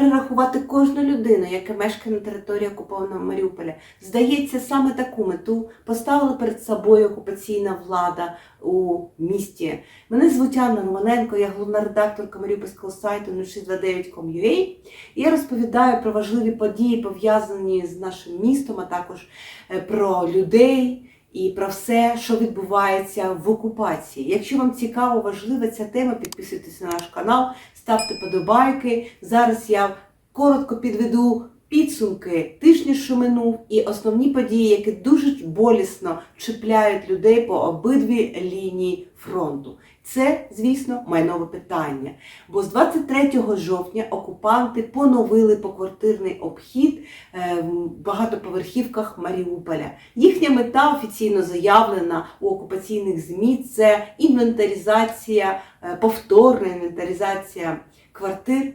перерахувати кожну людину, яка мешкає на території окупованого Маріуполя. Здається, саме таку мету поставила перед собою окупаційна влада у місті. Мене звуть Анна Романенко, я головна редакторка маріупольського сайту 0629.com.ua. І я розповідаю про важливі події, пов'язані з нашим містом, а також е, про людей і про все, що відбувається в окупації. Якщо вам цікаво, важлива ця тема, підписуйтесь на наш канал, ставте подобайки. Зараз я коротко підведу підсумки тижня, що минув, і основні події, які дуже болісно чіпляють людей по обидві лінії фронту. Це, звісно, майнове питання. Бо з 23 жовтня окупанти поновили поквартирний обхід е, в багатоповерхівках Маріуполя. Їхня мета офіційно заявлена у окупаційних ЗМІ це інвентаризація, е, повторна інвентаризація квартир,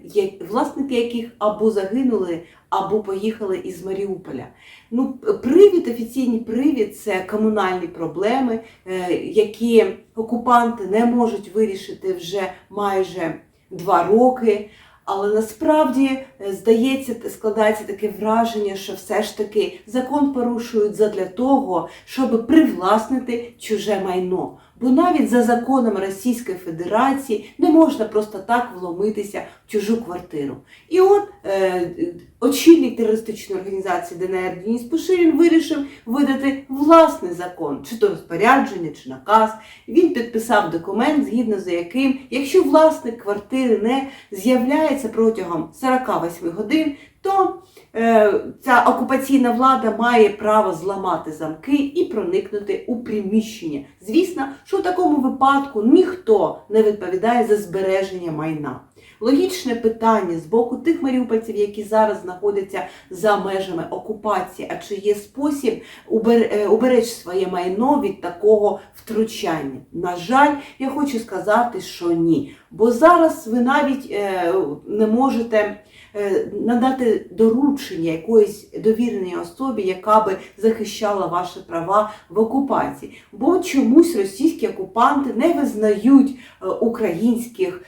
власники яких або загинули, або поїхали із Маріуполя. Ну, привід, офіційний привід це комунальні проблеми, е, які окупанти не можуть вирішити вже майже два роки. Але насправді здається, складається таке враження, що все ж таки закон порушують задля того, щоб привласнити чуже майно. Бо навіть за законом Російської Федерації не можна просто так вломитися в чужу квартиру. І от е, очільник терористичної організації ДНР Денис Пушилін вирішив видати власний закон, чи то розпорядження, чи наказ. Він підписав документ, згідно з яким, якщо власник квартири не з'являється протягом 48 годин, то е, ця окупаційна влада має право зламати замки і проникнути у приміщення. Звісно, що в такому випадку ніхто не відповідає за збереження майна. Логічне питання з боку тих маріупольців, які зараз знаходяться за межами окупації, а чи є спосіб е, уберечь своє майно від такого втручання? На жаль, я хочу сказати, що ні. Бо зараз ви навіть е, не можете е, надати доручення якоїсь довіреній особі, яка би захищала ваші права в окупації. Бо чомусь російські окупанти не визнають е, українських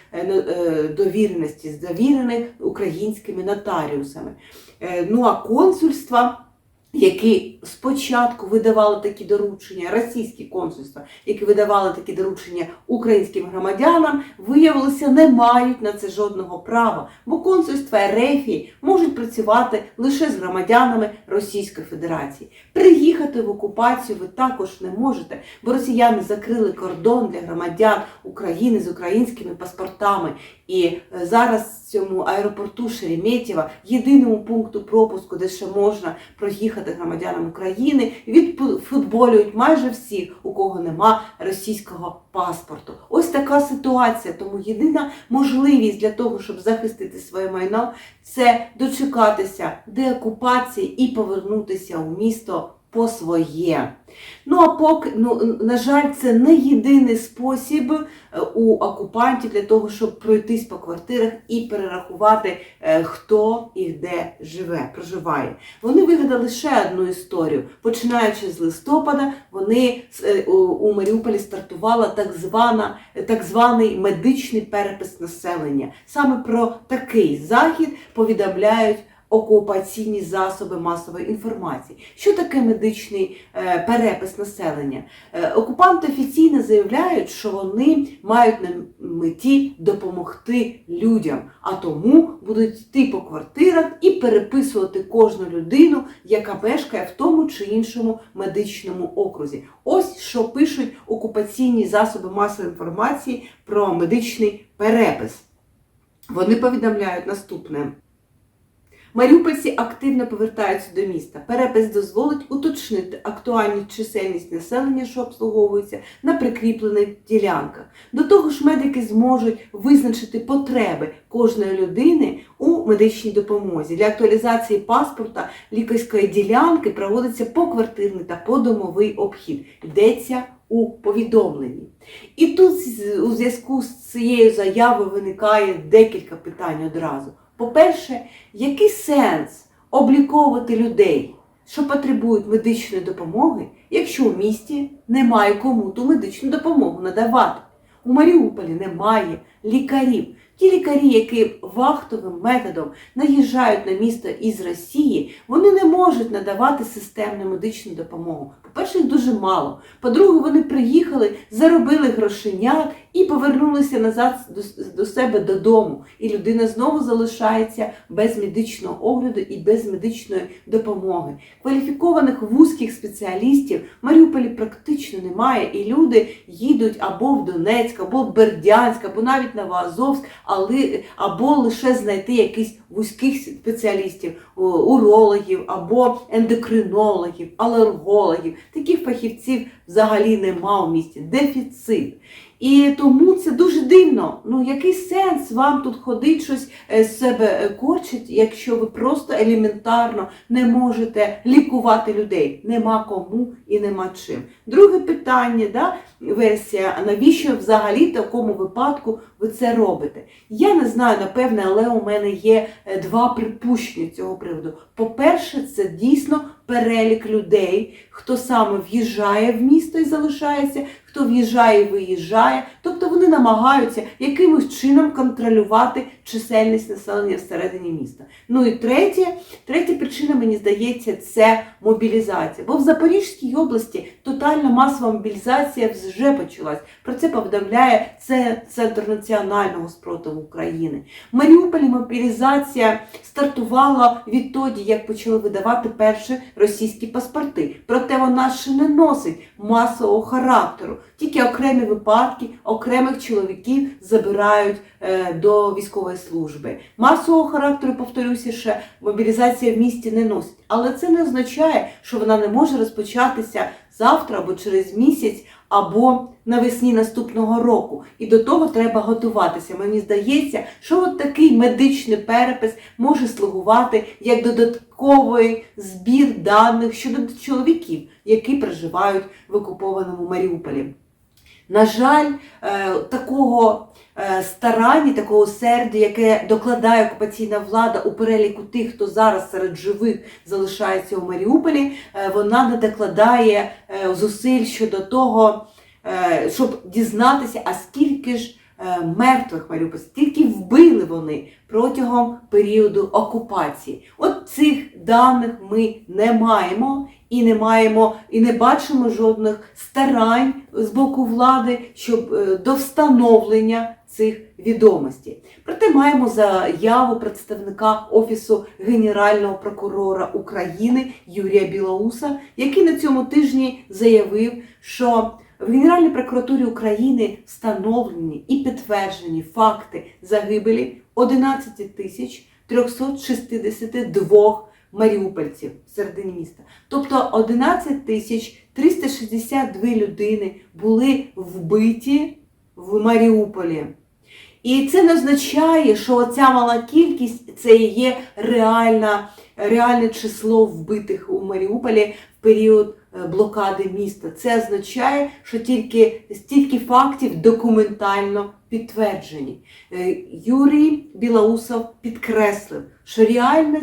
довіреності, довірених українськими нотаріусами. Ну а консульства. Які спочатку видавали такі доручення, російські консульства, які видавали такі доручення українським громадянам, виявилося, не мають на це жодного права, бо консульства РФ можуть працювати лише з громадянами Російської Федерації. Приїхати в окупацію ви також не можете, бо росіяни закрили кордон для громадян України з українськими паспортами. І е, зараз цьому аеропорту Шереметьєва, єдиному пункту пропуску, де ще можна проїхати громадянам України, відфутболюють майже всіх, у кого нема російського паспорту. Ось така ситуація. Тому єдина можливість для того, щоб захистити своє майно, це дочекатися деокупації і повернутися у місто по своє. Ну а поки, ну, на жаль, це не єдиний спосіб е, у окупантів для того, щоб пройтись по квартирах і перерахувати, е, хто і де живе, проживає. Вони вигадали ще одну історію. Починаючи з листопада, вони е, у- Маріуполі стартувала так звана так званий медичний перепис населення. Саме про такий захід повідомляють окупаційні засоби масової інформації. Що таке медичний е, перепис населення? Е, окупанти офіційно заявляють, що вони мають на меті допомогти людям, а тому будуть йти по квартирах і переписувати кожну людину, яка мешкає в тому чи іншому медичному окрузі. Ось що пишуть окупаційні засоби масової інформації про медичний перепис. Вони повідомляють наступне. Маріупольці активно повертаються до міста. Перепис дозволить уточнити актуальну чисельність населення, що обслуговується на прикріплених ділянках. До того ж, медики зможуть визначити потреби кожної людини у медичній допомозі. Для актуалізації паспорта лікарської ділянки проводиться поквартирний та подомовий обхід. Йдеться у повідомленні. І тут у зв'язку з цією заявою виникає декілька питань одразу. По-перше, який сенс обліковувати людей, що потребують медичної допомоги, якщо у місті немає кому ту медичну допомогу надавати? У Маріуполі немає лікарів. Ті лікарі, які вахтовим методом наїжджають на місто із Росії, вони не можуть надавати системну медичну допомогу. По-перше, їх дуже мало. По-друге, вони приїхали, заробили грошенят і повернулися назад до, себе додому. І людина знову залишається без медичного огляду і без медичної допомоги. Кваліфікованих вузьких спеціалістів в Маріуполі практично немає, і люди їдуть або в Донецьк, або в Бердянськ, або навіть на Новоазовськ, або лише знайти якихось вузьких спеціалістів, урологів, або ендокринологів, алергологів. Таких фахівців взагалі нема у місті. Дефіцит. І тому це дуже дивно. Ну який сенс вам тут ходить щось е, з себе е, корчить, якщо ви просто елементарно не можете лікувати людей? Нема кому і нема чим. Друге питання, да, версія, навіщо взагалі в такому випадку ви це робите? Я не знаю, напевне, але у мене є е, два припущення цього приводу. По-перше, це дійсно перелік людей, хто саме в'їжджає в місто і залишається, хто в'їжджає і виїжджає. Тобто вони намагаються якимось чином контролювати чисельність населення всередині міста. Ну і третє, третя причина, мені здається, це мобілізація. Бо в Запорізькій області тотальна масова мобілізація вже почалась. Про це повідомляє це Центр національного спротиву України. В Маріуполі мобілізація стартувала відтоді, як почали видавати перші російські паспорти. Проте вона ще не носить масового характеру. Тільки окремі випадки окремих чоловіків забирають е, до військової служби. Масового характеру, повторюся, ще мобілізація в місті не носить. Але це не означає, що вона не може розпочатися завтра або через місяць, або навесні наступного року. І до того треба готуватися. Мені здається, що от такий медичний перепис може слугувати як додатковий збір даних щодо чоловіків, які проживають в окупованому Маріуполі. На жаль, е, такого е, старання, такого сердя, яке докладає окупаційна влада у переліку тих, хто зараз серед живих залишається у Маріуполі, е, вона не докладає зусиль щодо того, щоб дізнатися, а скільки ж мертвих Маріуполь, скільки вбили вони протягом періоду окупації. От цих даних ми не маємо і не маємо, і не бачимо жодних старань з боку влади щоб е, до встановлення цих відомостей. Проте маємо заяву представника Офісу Генерального прокурора України Юрія Білоуса, який на цьому тижні заявив, що в Генеральній прокуратурі України встановлені і підтверджені факти загибелі 11 тисяч 362 маріупольців середині міста. Тобто 11 тисяч 362 людини були вбиті в Маріуполі. І це не означає, що ця мала кількість це є реальна, реальне число вбитих у Маріуполі в період е, блокади міста. Це означає, що тільки стільки фактів документально підтверджені. Е, Юрій Білоусов підкреслив, що реальне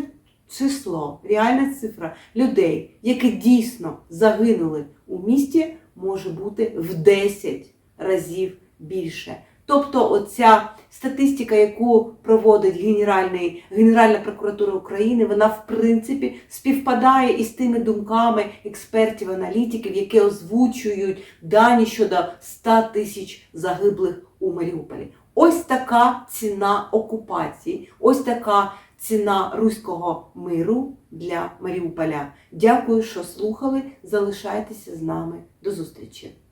число, реальна цифра людей, які дійсно загинули у місті, може бути в 10 разів більше. Тобто, оця статистика, яку проводить Генеральний, Генеральна прокуратура України, вона в принципі співпадає із тими думками експертів, аналітиків, які озвучують дані щодо 100 тисяч загиблих у Маріуполі. Ось така ціна окупації, ось така ціна руського миру для Маріуполя. Дякую, що слухали. Залишайтеся з нами. До зустрічі!